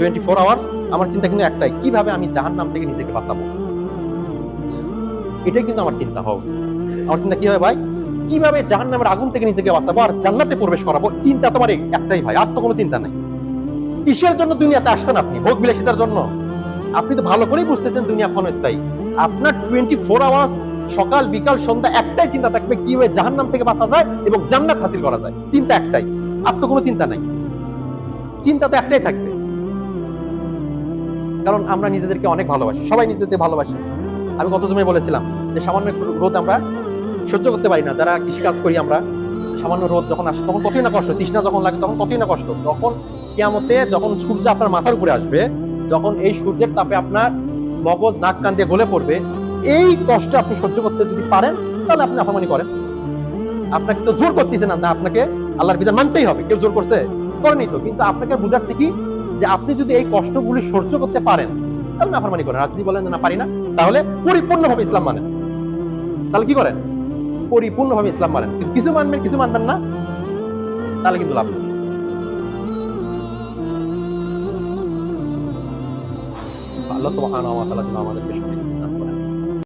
Twenty four hours আমার চিন্তা কিন্তু একটাই, কীভাবে আমি জাহান নাম থেকে নিজেকে বাঁচাবো? এটাই কিন্তু আমার চিন্তা হওয়া উচিত। আমার চিন্তা কি হবে ভাই? কীভাবে জাহান নামের আগুন থেকে নিজেকে বাঁচাবো আর জান্নাতে প্রবেশ করাবো? চিন্তা তোমার একটাই ভাই, আর তো কোনো চিন্তা নাই। কিসের জন্য দুনিয়াতে আসছেন আপনি? ভোগ বিলাসিতার জন্য? আপনি তো ভালো করেই বুঝতেছেন দুনিয়া ক্ষণস্থায়ী। আপনার টোয়েন্টি ফোর আওয়ার্স সকাল, বিকাল, সন্ধ্যা, একটাই চিন্তা থাকবে কীভাবে জাহান নাম থেকে বাঁচা যায় এবং জান্নাত হাসিল করা যায়। চিন্তা একটাই, আর তো কোনো চিন্তা নাই। চিন্তা তো একটাই থাকবে। কারণ আমরা নিজেদেরকে অনেক ভালোবাসি, সবাই নিজেদেরকে ভালোবাসি। আমি গত সময় বলেছিলাম যে সামান্য রোদ আমরা সহ্য করতে পারি না, যারা কৃষিকাজ করি আমরা, সামান্য রোদ যখন আসে তখন কতই না কষ্ট, তৃষ্ণা যখন লাগে তখন কতই না কষ্ট যখন কিয়ামতে যখন সূর্য আপনার মাথার উপরে আসবে, যখন এই সূর্যের তাপে আপনার মগজ, নাক, কান দিয়ে গলে পড়বে, এই কষ্ট আপনি সহ্য করতে যদি পারেন, তাহলে আপনি আফামানি করেন। আপনাকে তো জোর করতেছে না না, আপনাকে আল্লাহর বিধান মানতেই হবে, কেউ জোর করছে? করেনি তো, কিন্তু আপনাকে বুঝাচ্ছে কি? যে আপনি যদি এই কষ্টগুলি সহ্য করতে পারেন, তাহলে নাফরমানি করেন। আর যদি বলেন না, পারি না, তাহলে পরিপূর্ণভাবে ইসলাম মানেন। তাহলে কি করেন? পরিপূর্ণভাবে ইসলাম মানেন। কিছু মানবেন কিছু মানবেন না, তাহলে কিন্তু লাভ। আল্লাহ সুবহানাহু ওয়া তাআলা যেন আমাদেরকে সঠিক